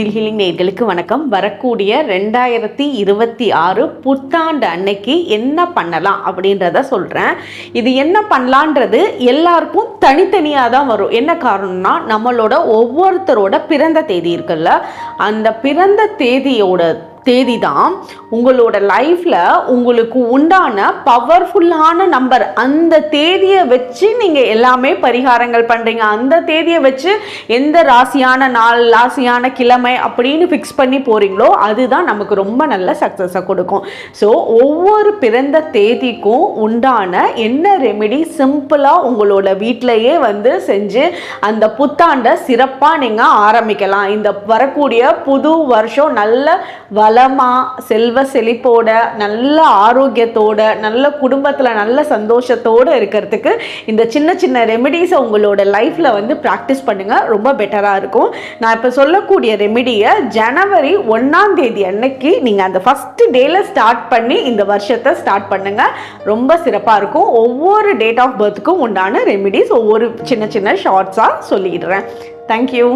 Healing நேர்களுக்கு வணக்கம். வரக்கூடிய ரெண்டாயிரத்தி இருபத்தி ஆறு புத்தாண்டு அன்னைக்கு என்ன பண்ணலாம் அப்படின்றத சொல்கிறேன் இது என்ன பண்ணலான்றது எல்லாருக்கும் தனித்தனியாக தான் வரும். என்ன காரணம்னா நம்மளோட ஒவ்வொருத்தரோட பிறந்த தேதி இருக்குல்ல? அந்த பிறந்த தேதியோட தேதி தான் உங்களோட லைஃப்பில் உங்களுக்கு உண்டான பவர்ஃபுல்லான நம்பர் அந்த தேதியை வச்சு நீங்கள் எல்லாமே பரிகாரங்கள் பண்ணுறீங்க அந்த தேதியை வச்சு எந்த ராசியான நாள் ராசியான கிழமை அப்படின்னு ஃபிக்ஸ் பண்ணி போகிறீங்களோ அதுதான் நமக்கு ரொம்ப நல்ல சக்ஸஸை கொடுக்கும். ஸோ ஒவ்வொரு பிறந்த தேதிக்கும் உண்டான என்ன ரெமெடி சிம்பிளாக உங்களோட வீட்டிலையே வந்து செஞ்சு அந்த புத்தாண்டை சிறப்பாக நீங்கள் ஆரம்பிக்கலாம். இந்த வரக்கூடிய புது வருஷம் நல்ல வளமாக செல்வ செழிப்போட நல்ல ஆரோக்கியத்தோட நல்ல குடும்பத்தில் நல்ல சந்தோஷத்தோடு இருக்கிறதுக்கு இந்த சின்ன சின்ன ரெமெடிஸை உங்களோட லைஃப்பில் வந்து ப்ராக்டிஸ் பண்ணுங்கள் ரொம்ப பெட்டராக இருக்கும். நான் இப்போ சொல்லக்கூடிய ரெமெடியை ஜனவரி ஒன்றாம் தேதி அன்னைக்கு நீங்கள் அந்த ஃபஸ்ட்டு டேயில் ஸ்டார்ட் பண்ணி இந்த வருஷத்தை ஸ்டார்ட் பண்ணுங்கள் ரொம்ப சிறப்பாக இருக்கும். ஒவ்வொரு டேட் ஆஃப் பர்த்துக்கும் உண்டான ரெமிடிஸ் ஒவ்வொரு சின்ன சின்ன ஷார்ட்ஸாக சொல்லிடுறேன். தேங்க்யூ